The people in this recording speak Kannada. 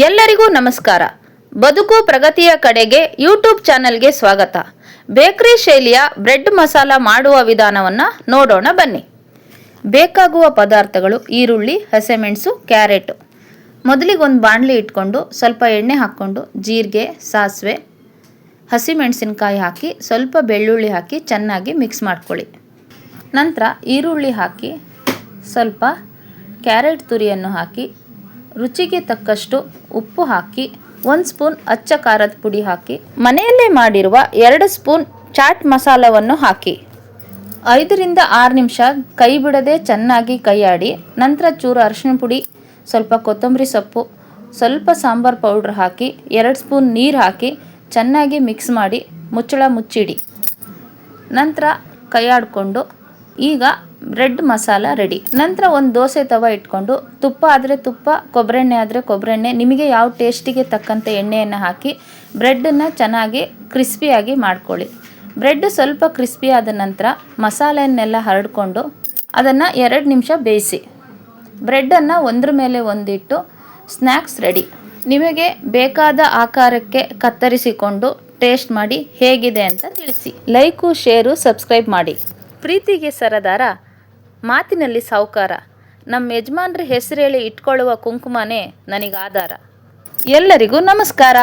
ಎಲ್ಲರಿಗೂ ನಮಸ್ಕಾರ. ಬದುಕು ಪ್ರಗತಿಯ ಕಡೆಗೆ ಯೂಟ್ಯೂಬ್ ಚಾನೆಲ್ಗೆ ಸ್ವಾಗತ. ಬೇಕರಿ ಶೈಲಿಯ ಬ್ರೆಡ್ ಮಸಾಲ ಮಾಡುವ ವಿಧಾನವನ್ನು ನೋಡೋಣ ಬನ್ನಿ. ಬೇಕಾಗುವ ಪದಾರ್ಥಗಳು ಈರುಳ್ಳಿ, ಹಸಿಮೆಣಸು, ಕ್ಯಾರೆಟು. ಮೊದಲಿಗೆ ಒಂದು ಬಾಣಲಿ ಇಟ್ಕೊಂಡು ಸ್ವಲ್ಪ ಎಣ್ಣೆ ಹಾಕ್ಕೊಂಡು ಜೀರಿಗೆ, ಸಾಸಿವೆ, ಹಸಿಮೆಣಸಿನಕಾಯಿ ಹಾಕಿ, ಸ್ವಲ್ಪ ಬೆಳ್ಳುಳ್ಳಿ ಹಾಕಿ ಚೆನ್ನಾಗಿ ಮಿಕ್ಸ್ ಮಾಡ್ಕೊಳ್ಳಿ. ನಂತರ ಈರುಳ್ಳಿ ಹಾಕಿ, ಸ್ವಲ್ಪ ಕ್ಯಾರೆಟ್ ತುರಿಯನ್ನು ಹಾಕಿ, ರುಚಿಗೆ ತಕ್ಕಷ್ಟು ಉಪ್ಪು ಹಾಕಿ, ಒಂದು ಸ್ಪೂನ್ ಅಚ್ಚ ಖಾರದ ಪುಡಿ ಹಾಕಿ, ಮನೆಯಲ್ಲೇ ಮಾಡಿರುವ ಎರಡು ಸ್ಪೂನ್ ಚಾಟ್ ಮಸಾಲವನ್ನು ಹಾಕಿ. ಐದರಿಂದ ಆರು ನಿಮಿಷ ಕೈ ಬಿಡದೆ ಚೆನ್ನಾಗಿ ಕೈಯಾಡಿ, ನಂತರ ಚೂರು ಅರಿಶಿಣ ಪುಡಿ, ಸ್ವಲ್ಪ ಕೊತ್ತಂಬರಿ ಸೊಪ್ಪು, ಸ್ವಲ್ಪ ಸಾಂಬಾರು ಪೌಡ್ರ್ ಹಾಕಿ, ಎರಡು ಸ್ಪೂನ್ ನೀರು ಹಾಕಿ, ಚೆನ್ನಾಗಿ ಮಿಕ್ಸ್ ಮಾಡಿ ಮುಚ್ಚಳ ಮುಚ್ಚಿಡಿ. ನಂತರ ಕೈಯಾಡಿಕೊಂಡು, ಈಗ ಬ್ರೆಡ್ ಮಸಾಲ ರೆಡಿ. ನಂತರ ಒಂದು ದೋಸೆ ತವ ಇಟ್ಕೊಂಡು ತುಪ್ಪ ಆದರೆ ತುಪ್ಪ ಕೊಬ್ಬರೆಣ್ಣೆ ಆದರೆ ಕೊಬ್ಬರೆಣ್ಣೆ ನಿಮಗೆ ಯಾವ ಟೇಸ್ಟಿಗೆ ತಕ್ಕಂತೆ ಎಣ್ಣೆಯನ್ನು ಹಾಕಿ ಬ್ರೆಡ್ಡನ್ನು ಚೆನ್ನಾಗಿ ಕ್ರಿಸ್ಪಿಯಾಗಿ ಮಾಡ್ಕೊಳ್ಳಿ. ಬ್ರೆಡ್ ಸ್ವಲ್ಪ ಕ್ರಿಸ್ಪಿ ಆದ ನಂತರ ಮಸಾಲೆಯನ್ನೆಲ್ಲ ಹರಡಿಕೊಂಡು ಅದನ್ನು ಎರಡು ನಿಮಿಷ ಬೇಯಿಸಿ. ಬ್ರೆಡ್ಡನ್ನು ಒಂದ್ರ ಮೇಲೆ ಒಂದಿಟ್ಟು ಸ್ನ್ಯಾಕ್ಸ್ ರೆಡಿ ನಿಮಗೆ ಬೇಕಾದ ಆಕಾರಕ್ಕೆ ಕತ್ತರಿಸಿಕೊಂಡು ಟೇಸ್ಟ್ ಮಾಡಿ ಹೇಗಿದೆ ಅಂತ ತಿಳಿಸಿ. ಲೈಕು ಶೇರು ಸಬ್ಸ್ಕ್ರೈಬ್ ಮಾಡಿ. ಪ್ರೀತಿಗೆ ಸರದಾರ ಮಾತಿನಲ್ಲಿ ಸಾವುಕಾರ. ನಮ್ಮ ಯಜಮಾನ್ರ ಹೆಸರೇಳಿ ಇಟ್ಕೊಳ್ಳುವ ಕುಂಕುಮನೇ ನನಗೆ ಆಧಾರ ಎಲ್ಲರಿಗೂ ನಮಸ್ಕಾರ.